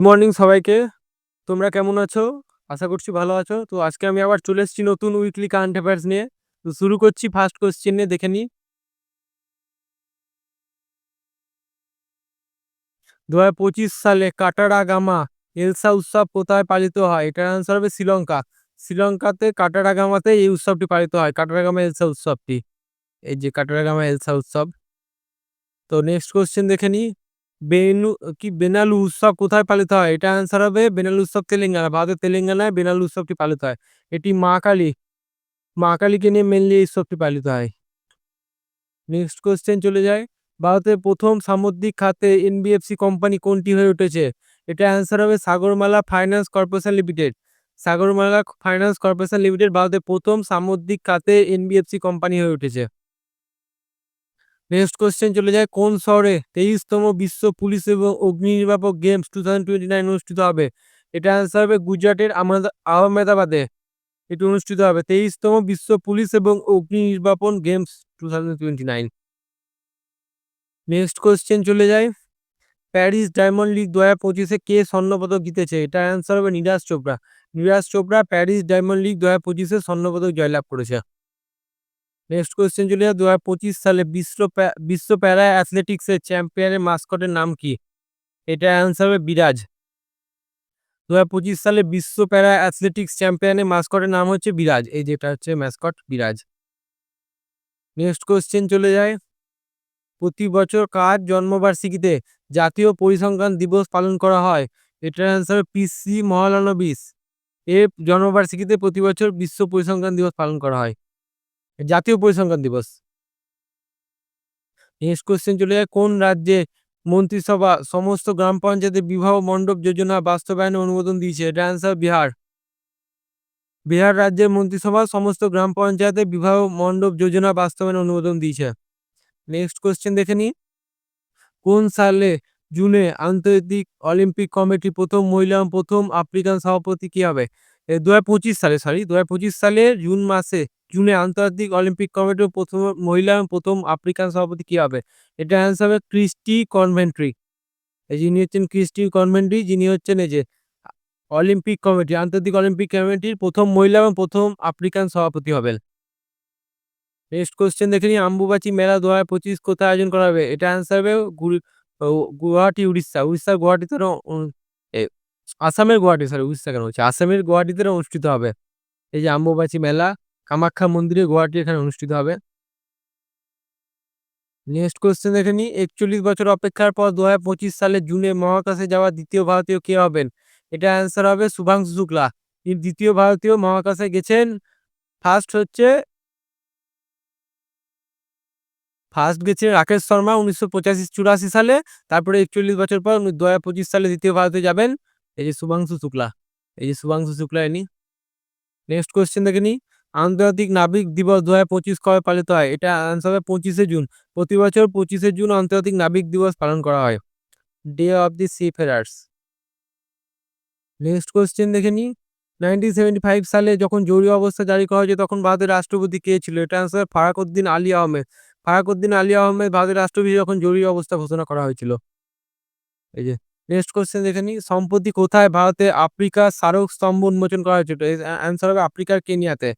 Morning সবাইকে। তোমরা কেমন আছো? আশা করছি ভালো আছো। তো আজকে আমি আবার চলে এসেছি নতুন উইকলি কারেন্ট অ্যাফেয়ার্স নিয়ে। তো শুরু করছি ফার্স্ট কোশ্চেন নিয়ে, দেখে নিই। দু পঁচিশ সালে কাটারাগামা, এলসা উৎসব কোথায় পালিত হয়? এটার আনসার হবে শ্রীলঙ্কা। শ্রীলঙ্কাতে কাটারাগামাতে এই উৎসবটি পালিত হয়। কাটারাগামা, এলসা উৎসবটি। এই যে কাটারাগামা, এলসা উৎসব। তো নেক্সট কোশ্চেন দেখে নিই। বেনু, কি বেনালু উৎসব কোথায় পালিত হয়? এটা আনসার হবে বেনালু উৎসব তেলেঙ্গানা, ভারতের তেলেঙ্গানায় বেনালু উৎসবটি পালিত হয়। এটি মা কালী, মা কালীকে নিয়ে মেনলি এই উৎসবটি পালিত হয়। নেক্সট কোশ্চেন চলে যায়। ভারতের প্রথম সামুদ্রিক খাতে এনবিএফসি কোম্পানি কোনটি হয়ে উঠেছে? এটা অ্যান্সার হবে Sagarmala finance corporation limited Sagarmala finance corporation limited ভারতের প্রথম সামুদ্রিক খাতে এনবিএফসি কোম্পানি হয়ে উঠেছে। নেক্সট কোশ্চেন চলে যায়, কোন শহরে তেইশতম বিশ্ব পুলিশ এবং অগ্নি নির্বাপক games two thousand twenty nine অনুষ্ঠিত হবে? এটা অ্যান্সার হবে গুজরাটের আহমেদাবাদে। এটি অনুষ্ঠিত হবে তেইশতম বিশ্ব পুলিশ এবং অগ্নি নির্বাপন games two thousand twenty nine next question চলে যায়, প্যারিস ডায়মন্ড লিগ দু হাজার পঁচিশে কে স্বর্ণপদক জিতেছে? এটা অ্যান্সার হবে Neeraj Chopra. Neeraj Chopra Paris diamond league দু হাজার পঁচিশে স্বর্ণপদক জয়লাভ করেছে। নেক্সট কোয়েশ্চেন চলে যায় দু হাজার পঁচিশ সালে বিশ্ব বিশ্ব প্যারা অ্যাথলেটিক্সের চ্যাম্পিয়নের মাস্কটের নাম কি? এটা অ্যান্সার হবে বিরাজ। দু হাজার পঁচিশ সালে বিশ্ব প্যারা অ্যাথলেটিক্স চ্যাম্পিয়নের মাস্কটের নাম হচ্ছে বিরাজ। এই যেটা হচ্ছে ম্যাসকট বিরাজ। নেক্সট কোয়েশ্চেন চলে যায়। প্রতি বছর কার জন্মবার্ষিকীতে জাতীয় পরিসংখ্যান দিবস পালন করা হয়? এটার অ্যান্সার পিসি মহালানবিস এর জন্মবার্ষিকীতে প্রতি বছর বিশ্ব পরিসংখ্যান দিবস পালন করা হয়। জাতীয় পরিসংখ্যান দিবস। নেক্সট কোশ্চেন চলে যায়, কোন রাজ্যে মন্ত্রিসভা সমস্ত গ্রাম পঞ্চায়েতের বিবাহ মণ্ডপ যোজনা বাস্তবায়নে অনুমোদন দিয়েছে? এটা অ্যান্সার বিহার। বিহার রাজ্যের মন্ত্রিসভা সমস্ত গ্রাম পঞ্চায়েতে বিবাহ মণ্ডপ যোজনা বাস্তবায়নে অনুমোদন দিয়েছে। নেক্সট কোশ্চেন দেখে নিই। কোন সালে জুনে আন্তর্জাতিক অলিম্পিক কমিটি প্রথম মহিলা প্রথম আফ্রিকান সভাপতি কী হবে? দু হাজার পঁচিশ সালে সরি দু হাজার পঁচিশ সালে জুন মাসে জুনে আন্তর্জাতিক অলিম্পিক কমিটির প্রথম মহিলা এবং প্রথম আফ্রিকান সভাপতি কী হবে? এটা অ্যান্সার হবে ক্রিস্টি কনভেন্ট্রি। যিনি হচ্ছেন ক্রিস্টি কনভেন্ট্রি, যিনি হচ্ছেন এই যে অলিম্পিক কমিটি, আন্তর্জাতিক অলিম্পিক কমিটির প্রথম মহিলা এবং প্রথম আফ্রিকান সভাপতি হবেন। নেক্সট কোশ্চেন দেখে নিই, আম্বুবাচি মেলা দু হাজার পঁচিশ কোথায় আয়োজন করা হবে? এটা অ্যান্সার হবে গুয়াহাটি, উড়িষ্যা। উড়িষ্যার গুয়াহাটিতে আসামের গুয়াহাটি সরি উড়িষ্যা কেন হচ্ছে আসামের গুয়াহাটিতে অনুষ্ঠিত হবে। এই যে আম্বুবাচি মেলা কামাখ্যা মন্দিরে গুয়াহাটি এখানে অনুষ্ঠিত হবে। নেক্সট কোয়েশ্চেন দেখে নিই। একচল্লিশ বছর অপেক্ষার পর দু হাজার পঁচিশ সালে জুনে মহাকাশে যাওয়া দ্বিতীয় ভারতীয় কে হবেন? এটা অ্যান্সার হবে শুভাংশু শুক্লা। তিনি দ্বিতীয় ভারতীয় মহাকাশে গেছেন। ফার্স্ট হচ্ছে ফার্স্ট গেছে রাকেশ শর্মা উনিশশো পঁচাশি চুরাশি সালে। তারপরে একচল্লিশ বছর পর দু হাজার পঁচিশ সালে দ্বিতীয় ভারতে যাবেন। এই যে শুভাংশু শুক্লা। এই যে Shubhanshu Shukla any next question দেখে নিই। আন্তর্জাতিক নাবিক দিবস দু হাজার পঁচিশ কবে পালিত হয়? এটা আনসার হবে পঁচিশে জুন। প্রতি বছর পঁচিশে জুন আন্তর্জাতিক নাবিক দিবস পালন করা হয়। Day of the seafarers next question দেখে নিই। নাইনটিন সেভেন্টি ফাইভ সালে যখন জরুরি অবস্থা জারি করা হয়েছে, তখন ভারতের রাষ্ট্রপতি কে ছিল? এটা আনসার ফারাকুদ্দিন আলী আহমেদ। ফারাকুদ্দিন আলী আহমেদ ভারতের রাষ্ট্রপতি যখন জরুরি অবস্থা ঘোষণা করা হয়েছিল। এই যে নেক্সট কোশ্চেন দেখে নিই। সম্প্রতি কোথায় ভারতে আফ্রিকা স্মারক স্তম্ভ উন্মোচন করা হয়েছিল অ্যান্সার হবে আফ্রিকার কেনিয়াতে।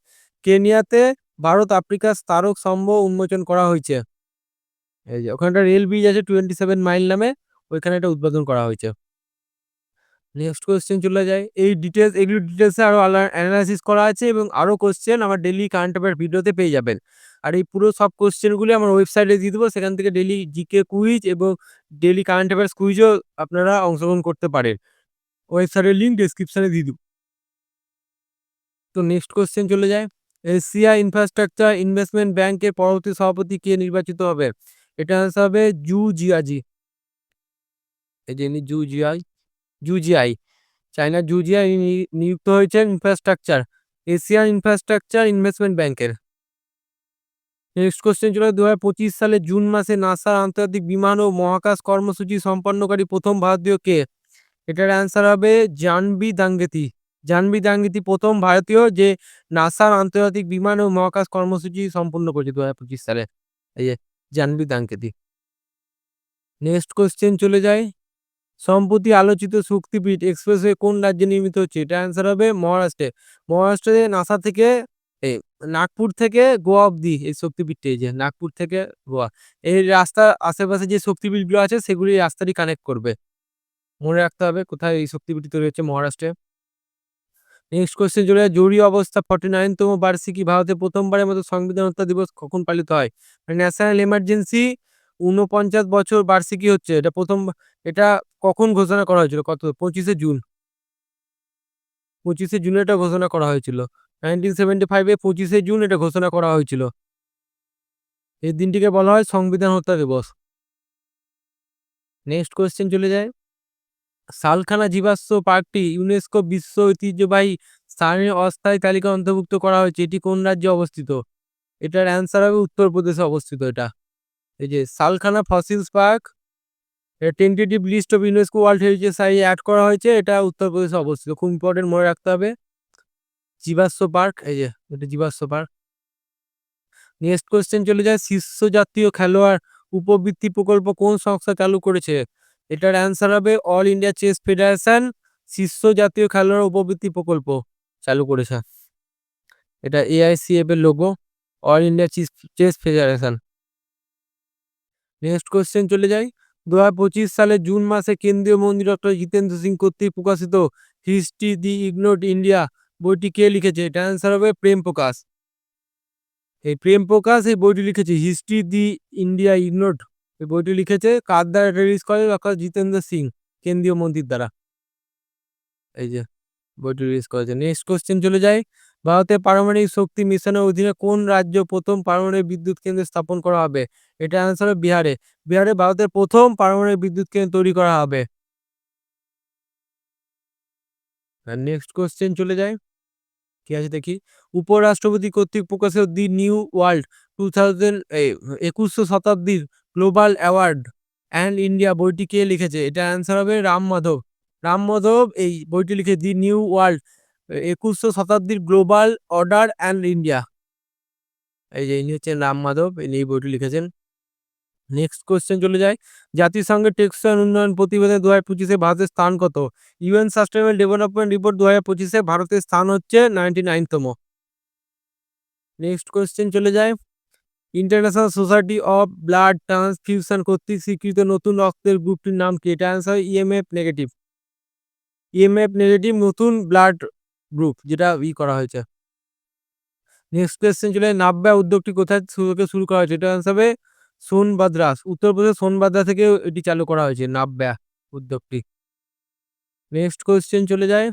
কেনিয়াতে ভারত আফ্রিকা স্মারক স্তম্ভ উন্মোচন করা হয়েছে। এই যে, ওখানে একটা রেল ব্রিজ আছে টোয়েন্টি সেভেন মাইল নামে, ওইখানে এটা উদ্বোধন করা হয়েছে। নেক্সট কোয়েশ্চেন চলে যায় এই ডিটেলস এগুলো ডিটেলসে আরও অ্যানালাইসিস করা আছে এবং আরও কোয়েশ্চেন আমার ডেলি কারেন্ট অ্যাফেয়ার ভিডিওতে পেয়ে যাবেন। আর এই পুরো সব কোশ্চেনগুলি আমার ওয়েবসাইটে দিয়ে দেবো, সেখান থেকে ডেলি জিকে কুইজ এবং ডেলি কারেন্ট অ্যাফেয়ার্স কুইজও আপনারা অংশগ্রহণ করতে পারেন। ওয়েবসাইটের লিঙ্ক ডিসক্রিপশানে দিয়ে দেবো। তো নেক্সট কোশ্চেন চলে যায় এশিয়া ইনফ্রাস্ট্রাকচার ইনভেস্টমেন্ট ব্যাংকের পরবর্তী সভাপতি কে নির্বাচিত হবে? এটা আনসার হবে জু জিয়াজি। এই যে জু জিয়াই, জু জিআই চায়নার জু জিআই নিযুক্ত হয়েছেন ইনফ্রাস্ট্রাকচার, এশিয়ান ইনফ্রাস্ট্রাকচার ইনভেস্টমেন্ট ব্যাংকের। নেক্সট কোশ্চেন চলে দু পঁচিশ সালে জুন মাসে নাসার আন্তর্জাতিক বিমান ও মহাকাশ কর্মসূচি সম্পন্নকারী প্রথম ভারতীয় কে? এটার অ্যান্সার হবে জানবি দাঙ্গেতি। জানবি দাঙ্গেতি প্রথম ভারতীয় যে নাসার আন্তর্জাতিক বিমান ও মহাকাশ কর্মসূচি সম্পূর্ণ করেছে দু হাজার পঁচিশ সালে এই যে জানবি দাঙ্গেতি নেক্সট কোশ্চেন চলে যায় সম্প্রতি আলোচিত শক্তিপীঠ এক্সপ্রেসওয়ে কোন রাজ্যে নির্মিত হচ্ছে? এটার অ্যান্সার হবে মহারাষ্ট্রে। মহারাষ্ট্রে নাসা থেকে এ নাগপুর থেকে গোয়া অব্দি এই শক্তিপীঠটা, এই যে নাগপুর থেকে গোয়া। এই রাস্তার আশেপাশে যে শক্তিপীঠগুলো আছে, সেগুলি রাস্তাটি কানেক্ট করবে। মনে রাখতে হবে কোথায় এই শক্তিপীঠটি তৈরি হচ্ছে মহারাষ্ট্রে। নেক্সট কোয়েশ্চেন চলে যায় জরুরি অবস্থা 49 তম বার্ষিকী ভারতে প্রথমবারের মতো সংবিধান হত্যা দিবস কখন পালিত হয়? মানে ন্যাশনাল এমার্জেন্সি ৪৯ বছর বার্ষিকী হচ্ছে। এটা প্রথম, এটা কখন ঘোষণা করা হয়েছিল? কত পঁচিশে জুন। ২৫ শে জুন এটা ঘোষণা করা হয়েছিল। 1975 এ ২৫ শে জুন এটা ঘোষণা করা হয়েছিল। এই দিনটিকে বলা হয় সংবিধান হত্যা দিবস। নেক্সট কোয়েশ্চেন চলে যায় সালখানা জীবাশ্ম পার্কটি ইউনেস্কো বিশ্ব ঐতিহ্যবাহী স্থানের অস্থায়ী তালিকায় অন্তর্ভুক্ত করা হয়েছে। এটি কোন রাজ্যে অবস্থিত? এটার অ্যান্সার হবে উত্তরপ্রদেশে অবস্থিত এটা। এই যে Salkhan fossils park tentative list of UNESCO world heritage সাইটে অ্যাড করা হয়েছে। এটা উত্তরপ্রদেশে অবস্থিত। খুব ইম্পোর্টেন্ট মনে রাখতে হবে। জীবাশ্ম পার্ক, এই যে এটা জীবাশ্ম পার্ক। নেক্সট কোয়েশ্চেন চলে যায় শীর্ষ জাতীয় খেলোয়াড় উপবৃত্তি প্রকল্প কোন সংস্থা চালু করেছে? এটার অ্যান্সার হবে অল ইন্ডিয়া চেস ফেডারেশন শীর্ষ জাতীয় খেলোয়াড় উপবৃত্তি প্রকল্প চালু করেছে। এটা এআইসিএফ এর logo all India chess federation. Next question চলে যাই ২০২৫ সালের জুন মাসে কেন্দ্রীয় মন্ত্রী ডক্টর জিতেন্দ্র সিং কর্তৃক প্রকাশিত হিস্ট্রি দি ইগনোরড ইন্ডিয়া বইটি কে লিখেছে? এটা অ্যান্সার হবে প্রেম প্রকাশ। এই প্রেম প্রকাশ এই বইটি লিখেছে হিস্ট্রি দি ইন্ডিয়া ইগনোরড এই বইটি লিখেছে কার দ্বারা রিলিজ করে ডক্টর জিতেন্দ্র সিং, কেন্দ্রীয় মন্ত্রীর দ্বারা। এই যে, বইটি রিলিজ করেছে। নেক্সট কোয়েশ্চেন চলে যায়, ভারতের পারমাণবিক শক্তি মিশনের অধীনে কোন রাজ্য প্রথম পারমাণবিক বিদ্যুৎ কেন্দ্র স্থাপন করা হবে? এটা অ্যান্সার হবে বিহারে। বিহারে ভারতের প্রথম পারমাণবিক বিদ্যুৎ কেন্দ্র তৈরি করা হবে। নেক্সট কোয়েশ্চেন চলে যায় কি আছে দেখি উপরাষ্ট্রপতি কর্তৃক প্রকাশিত দি নিউ ওয়ার্ল্ড 2000 এই ২১শ শতাব্দীর গ্লোবাল অ্যাওয়ার্ড অ্যান্ড ইন্ডিয়া বইটি কে লিখেছে? এটা অ্যান্সার হবে রাম মাধব। রাম মাধব এই বইটি লিখে দি নিউ ওয়ার্ল্ড ২১শ শতাব্দীর গ্লোবাল অর্ডার অ্যান্ড ইন্ডিয়া। এই যে ইনি হচ্ছেন রাম মাধব, ইনি এই বইটি লিখেছেন। নেক্সট কোয়েশ্চেন চলে যায় জাতিসংঘের টেকসই উন্নয়ন প্রতিবেদনে ২০২৫ এ ভারতের স্থান কত? ইউএন সাস্টেনেবল ডেভেলপমেন্ট রিপোর্ট দু হাজার পঁচিশে ভারতের স্থান হচ্ছে নাইনটি নাইনতম নেক্সট কোয়েশ্চেন চলে যায় international society of blood transfusion কর্তৃক স্বীকৃত নতুন রক্তের গ্রুপটির নাম কি? এটার answer EMF negative. EMF negative নতুন ব্লাড গ্রুপ যেটা ই করা হয়েছে। নেক্সট কোয়েশ্চেন চলে নাব্যা উদ্যোগটি কোথায় শুরু করা হয়েছে? এটা অ্যান্সার হবে সোনবাদ্রাস উত্তরপ্রদেশের সোনবাদ্রা থেকে এটি চালু করা হয়েছে, নাব্যা উদ্যোগটি। নেক্সট কোয়েশ্চেন চলে যায়,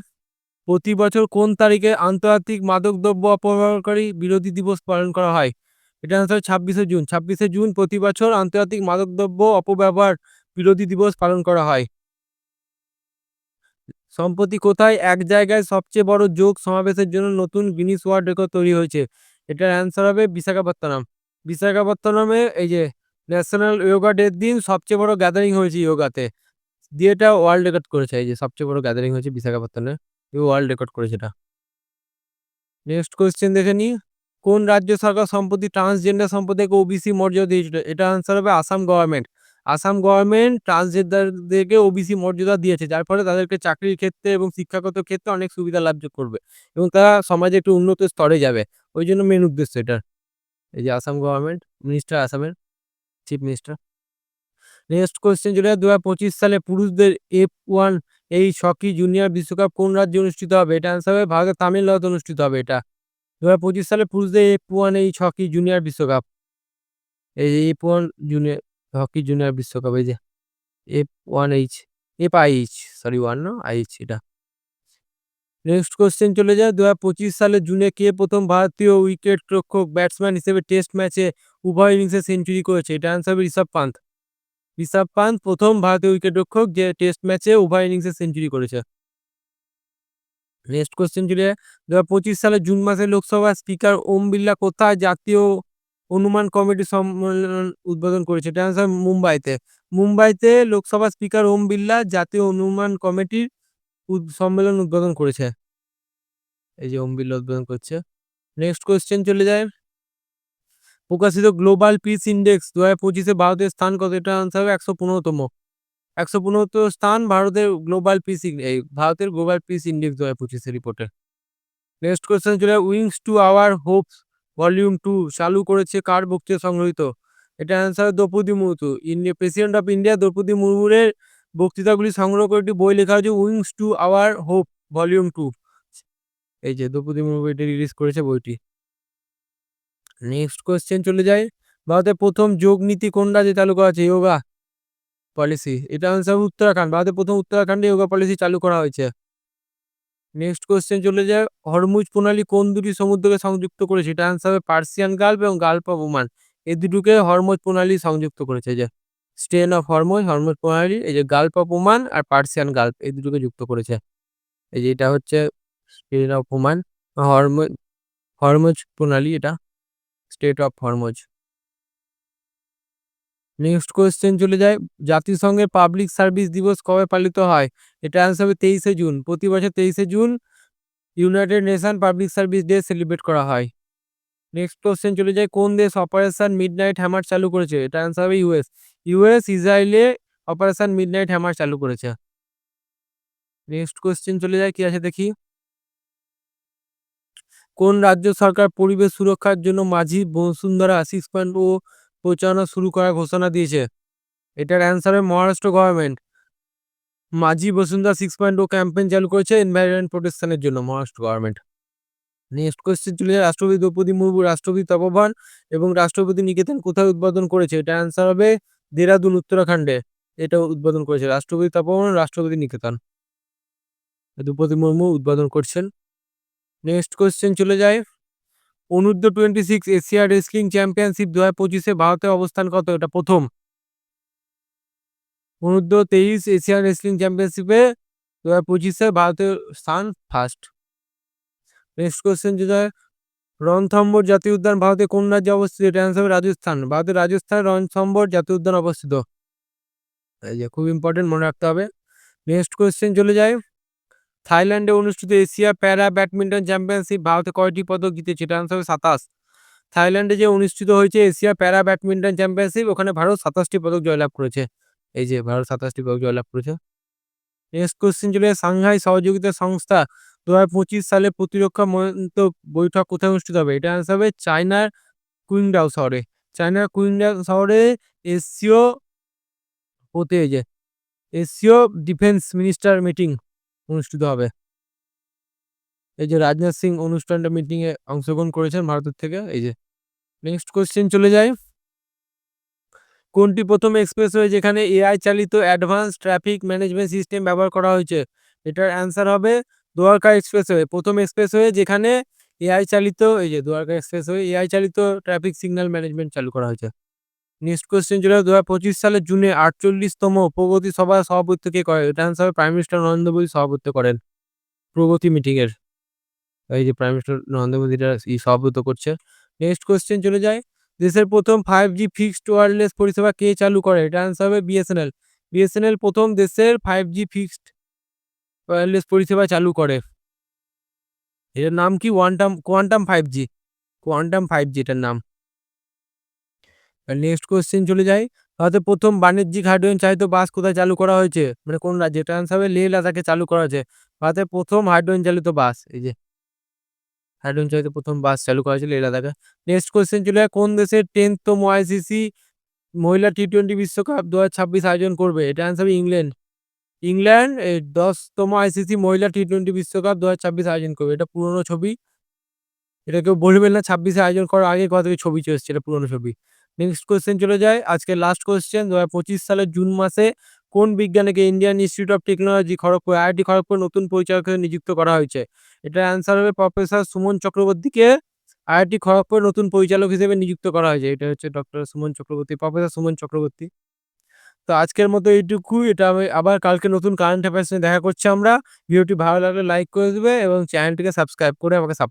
প্রতি বছর কোন তারিখে আন্তর্জাতিক মাদকদ্রব্য অপব্যবহারকারী বিরোধী দিবস পালন করা হয়? এটার অ্যান্সার ২৬শে জুন। ২৬শে জুন প্রতি বছর আন্তর্জাতিক মাদকদ্রব্য অপব্যবহার বিরোধী দিবস পালন করা হয়। সম্প্রতি কোথায় এক জায়গায় সবচেয়ে বড় যোগ সমাবেশের জন্য নতুন গিনিস ওয়ার্ল্ড রেকর্ড তৈরি হয়েছে? এটার অ্যান্সার হবে বিশাখাপত্তনম। বিশাখাপত্তনমে এই যে ন্যাশনাল ইয়োগা ডের দিন সবচেয়ে বড় গ্যাদারিং হয়েছে ইয়োগাতে। দিয়ে এটা ওয়ার্ল্ড রেকর্ড করেছে, এই যে সবচেয়ে বড় গ্যাদারিং হয়েছে বিশাখাপত্তনে। ওয়ার্ল্ড রেকর্ড করেছে এটা। নেক্সট কোয়েশ্চেন দেখে নিই কোন রাজ্য সরকার সম্প্রতি ট্রান্সজেন্ডার সম্প্রদায়কে ওবিসি মর্যাদা দিয়েছিল? এটা অ্যান্সার হবে আসাম গভর্নমেন্ট। আসাম গভর্নমেন্ট ট্রান্সজেন্ডারদেরকে ওবিসি মর্যাদা দিয়েছে, যার ফলে তাদেরকে চাকরির ক্ষেত্রে এবং শিক্ষাগত ক্ষেত্রে অনেক সুবিধা লাভ করবে এবং তারা সমাজে একটু উন্নত স্তরে যাবে। ওই জন্য মেন উদ্দেশ্য এটার এই যে আসাম গভর্নমেন্ট মিনিস্টার আসামের চিফ মিনিস্টার নেক্সট কোয়েশ্চেন চলে দু হাজার পঁচিশ সালে পুরুষদের এফ ওয়ান এই হকি জুনিয়র বিশ্বকাপ কোন রাজ্যে অনুষ্ঠিত হবে? এটা অ্যান্সার হবে ভারতের তামিলনাড়ুতে অনুষ্ঠিত হবে এটা। দু হাজার পঁচিশ সালে পুরুষদের এফ ওয়ান এই হকি জুনিয়র বিশ্বকাপ। এই F one junior hockey junior বিশ্বকাপ, এই যে F one H F IH sorry one না আইএইচ এটা। নেক্সট কোশ্চেন চলে যায় দু হাজার পঁচিশ সালে জুনে কে প্রথম ভারতীয় উইকেট রক্ষক ব্যাটসম্যান হিসেবে টেস্ট ম্যাচে উভয় ইনিংসে সেঞ্চুরি করেছে? এটা অ্যান্সার হবে ঋষভ পান্থ। ঋষভ পান্থ প্রথম ভারতীয় উইকেট রক্ষক, যে টেস্ট ম্যাচে উভয় ইনিংসে সেঞ্চুরি করেছে। নেক্সট কোশ্চেন চলে দু পঁচিশ সালে জুন মাসে লোকসভা স্পিকার ওম বিড়লা কোথায় জাতীয় অনুমান কমিটি সম্মেলন উদ্বোধন করেছে? এটা অ্যান্সার মুম্বাইতে। মুম্বাইতে লোকসভা স্পিকার ওম বিড়লা জাতীয় অনুমান কমিটির সম্মেলন উদ্বোধন করেছে। এই যে ওম বিড়লা উদ্বোধন করছে। নেক্সট কোয়েশ্চেন চলে যায়। প্রকাশিত গ্লোবাল পিস ইন্ডেক্স দু হাজার পঁচিশে ভারতের স্থান কত? এটা আনসার হবে একশো পনেরোতম। একশো পনেরো স্থান ভারতের গ্লোবাল পিস এই ভারতের গ্লোবাল পিস ইন্ডেক্স দু হাজার পঁচিশের রিপোর্টে নেক্সট কোয়েশ্চেন চলে wings to our hopes volume two চালু করেছে কার বক্তৃতা সংগ্রহীত এটা answer Droupadi Murmu. India president of India Droupadi মুর্মুর বক্তৃতাগুলি সংগ্রহ করে একটি বই লেখা হয়েছে wings to our hope volume two এই যে দ্রৌপদী মুর্মু এটি রিলিজ করেছে বইটি। নেক্সট কোয়েশ্চেন চলে যায়, ভারতের প্রথম যোগ নীতি কোন রাজ্যে চালু করা আছে যোগা পলিসি এটা আনসার উত্তরাখণ্ড। ভারতের প্রথম উত্তরাখণ্ডে যোগা পলিসি চালু করা হয়েছে। নেক্সট কোয়েশ্চেন চলে যায়, হরমুজ প্রণালী কোন দুটি সমুদ্রকে সংযুক্ত করেছে? এটা আনসার হবে পার্সিয়ান গাল্প এবং গাল্প অফ ওমান এই দুটোকে হরমুজ প্রণালী সংযুক্ত করেছে যে স্টেন অফ হরমোজ হরমোজ প্রণালী, এই যে গাল্প অফ ওমান আর পার্সিয়ান গাল্প এই দুটোকে যুক্ত করেছে। এই যে এটা হচ্ছে strait of Oman Hormuz Hormuz প্রণালী এটা। State of Hormuz. Next question চলে যায়, জাতিসংঘের পাবলিক সার্ভিস দিবস কবে পালিত হয়? এটা আনসার হবে তেইশে জুন, প্রতি বছর তেইশে June united nation public service day celebrate করা হয়। নেক্সট কোশ্চেন চলে যায়, কোন দেশ অপারেশন মিডনাইট হ্যামার চালু করেছে? এটা আনসার হবে ইউএস ইউএস ইসরায়েলে অপারেশন মিডনাইট হ্যামার চালু করেছে। নেক্সট কোশ্চেন চলে যায়, কি আছে দেখি? কোন রাজ্য সরকার পরিবেশ সুরক্ষার জন্য মাঝি বসুন্ধরা সিক্স পয়েন্ট ও প্রচারণা শুরু করার ঘোষণা দিয়েছে। এটার অ্যান্সার হবে Maharashtra government Majhi Vasundhara six point o campaign চালু করেছে এনভায়রনমেন্ট প্রোটেকশনের জন্য মহারাষ্ট্র গভর্নমেন্ট নেক্সট কোয়েশ্চেন চলে যায়, রাষ্ট্রপতি দ্রৌপদী মুর্মু, রাষ্ট্রপতি তপোবন এবং রাষ্ট্রপতি নিকেতন কোথায় উদ্বোধন করেছে? এটা অ্যান্সার হবে দেরাদুন, উত্তরাখণ্ডে। এটা উদ্বোধন করেছে রাষ্ট্রপতি তপোবন, রাষ্ট্রপতি নিকেতন। দ্রৌপদী মুর্মু উদ্বোধন করছেন। নেক্সট কোয়েশ্চেন চলে যায় অনূর্ধ্ব twenty six Asia wrestling championship দু হাজার পঁচিশে ভারতের অবস্থান কত? এটা প্রথম। অনূর্ধ্ব তেইশ এশিয়া রেসলিং চ্যাম্পিয়নশিপে দু হাজার পঁচিশে ভারতের স্থান ফার্স্ট নেক্সট কোয়েশ্চেন যেটা রণথম্বর জাতীয় উদ্যান ভারতের কোন রাজ্যে অবস্থিত? এটা অ্যান্সার রাজস্থান। ভারতের রাজস্থান রণথম্বর জাতীয় উদ্যান অবস্থিত। এই যে খুব ইম্পর্টেন্ট মনে রাখতে হবে। নেক্সট কোয়েশ্চেন চলে যায় থাইল্যান্ডে অনুষ্ঠিত এশিয়া প্যারা ব্যাডমিন্টন চ্যাম্পিয়নশিপ ভারতে কয়টি পদক জিতেছে? এটা আনসার হবে সাতাশ। থাইল্যান্ডে যে অনুষ্ঠিত হয়েছে এশিয়া প্যারা ব্যাডমিন্টন চ্যাম্পিয়নশিপ, ওখানে ভারত সাতাশটি পদক জয়লাভ করেছে। এই যে, ভারত সাতাশটি পদক জয়লাভ করেছে। নেক্সট কোশ্চেন চলে সাংহাই সহযোগিতা সংস্থা দু হাজার পঁচিশ সালে প্রতিরক্ষা বৈঠক কোথায় অনুষ্ঠিত হবে? এটা আনসার হবে চায়নার কুইংডাও শহরে। চায়নার কুইংডাও শহরে এশীয় হতে এশীয় ডিফেন্স মিনিস্টার মিটিং অনুষ্ঠিত হবে। এই যে রাজনাথ সিং অনুষ্ঠানটা মিটিংয়ে অংশগ্রহণ করেছেন ভারতের থেকে, এই যে নেক্সট কোশ্চেন চলে যায় কোনটি প্রথম এক্সপ্রেসওয়ে যেখানে এআই চালিত অ্যাডভান্স ট্রাফিক ম্যানেজমেন্ট সিস্টেম ব্যবহার করা হয়েছে? এটার অ্যান্সার হবে দ্বারকা এক্সপ্রেসওয়ে প্রথম এক্সপ্রেসওয়ে যেখানে এআই চালিত, এই যে দ্বারকা এক্সপ্রেসওয়ে এআই চালিত ট্রাফিক সিগন্যাল ম্যানেজমেন্ট চালু করা হয়েছে। নেক্সট কোয়েশ্চেন চলে দু হাজার পঁচিশ সালের জুনে আটচল্লিশতম প্রগতি সভা সভাপতিত্ব কে করে এটা হবে প্রাইম মিনিস্টার নরেন্দ্র মোদী সভাপতিত্ব করেন। প্রগতি মিটিংয়ের এই যে প্রাইম মিনিস্টার নরেন্দ্র মোদীরা এই সভাপতিত্ব করছে। নেক্সট কোয়েশ্চেন চলে যায়। দেশের প্রথম ফাইভ জি ফিক্সড ওয়্যারলেস পরিষেবা কে চালু করে? এটা অ্যান্সার হবে বিএসএনএল বিএসএনএল প্রথম দেশের ফাইভ জি ফিক্সড ওয়্যারলেস পরিষেবা চালু করে। এটার নাম কি? Quantum quantum five G quantum five G এটার নাম। নেক্সট কোয়েশ্চেন চলে যায় ভারতের প্রথম বাণিজ্যিক হাইড্রোজেন চালিত বাস কোথায় চালু করা হয়েছে? মানে কোন রাজ্যে এটা অ্যান্সার হবে লেহ লাদাখে চালু করা হয়েছে। ভারতের প্রথম হাইড্রোজেন চালিত বাস, এই যে হাইড্রোজেন চালিত প্রথম বাস চালু করা হয়েছে লেহ লাদাখে। নেক্সট কোয়েশ্চেন চলে যায় কোন দেশের টেনতম আইসিসি মহিলা টি টোয়েন্টি বিশ্বকাপ দু হাজার ছাব্বিশ আয়োজন করবে? এটা অ্যান্সার হবে ইংল্যান্ড। ইংল্যান্ড দশতম আইসিসি মহিলা টি টোয়েন্টি বিশ্বকাপ দু হাজার ছাব্বিশ আয়োজন করবে। এটা পুরনো ছবি। এটা কেউ বলবেন না, ছাব্বিশে আয়োজন করার আগে কথা থেকে ছবি চলে এটা পুরনো ছবি। নেক্সট কোয়েশ্চেন চলে যায়। আজকে লাস্ট কোয়েশ্চেন দু হাজার সালের জুন মাসে কোন বিজ্ঞানীকে Indian institute of technology Kharagpur IIT Kharagpur নতুন পরিচালক নিযুক্ত করা হয়েছে? এটার অ্যান্সার হবে প্রফেসর সুমন চক্রবর্তীকে আইআইটি খড়গপুর নতুন পরিচালক হিসেবে নিযুক্ত করা হয়েছে। এটা হচ্ছে ডক্টর সুমন চক্রবর্তী প্রফেসর সুমন চক্রবর্তী। তো আজকের মতো এইটুকু। এটা আমি আবার কালকে নতুন কারেন্ট অ্যাফেয়ার্স নিয়ে দেখা করছি আমরা। ভিডিওটি ভালো লাগলে লাইক করে দেবে এবং চ্যানেলটিকে সাবস্ক্রাইব করে আমাকে সাপোর্ট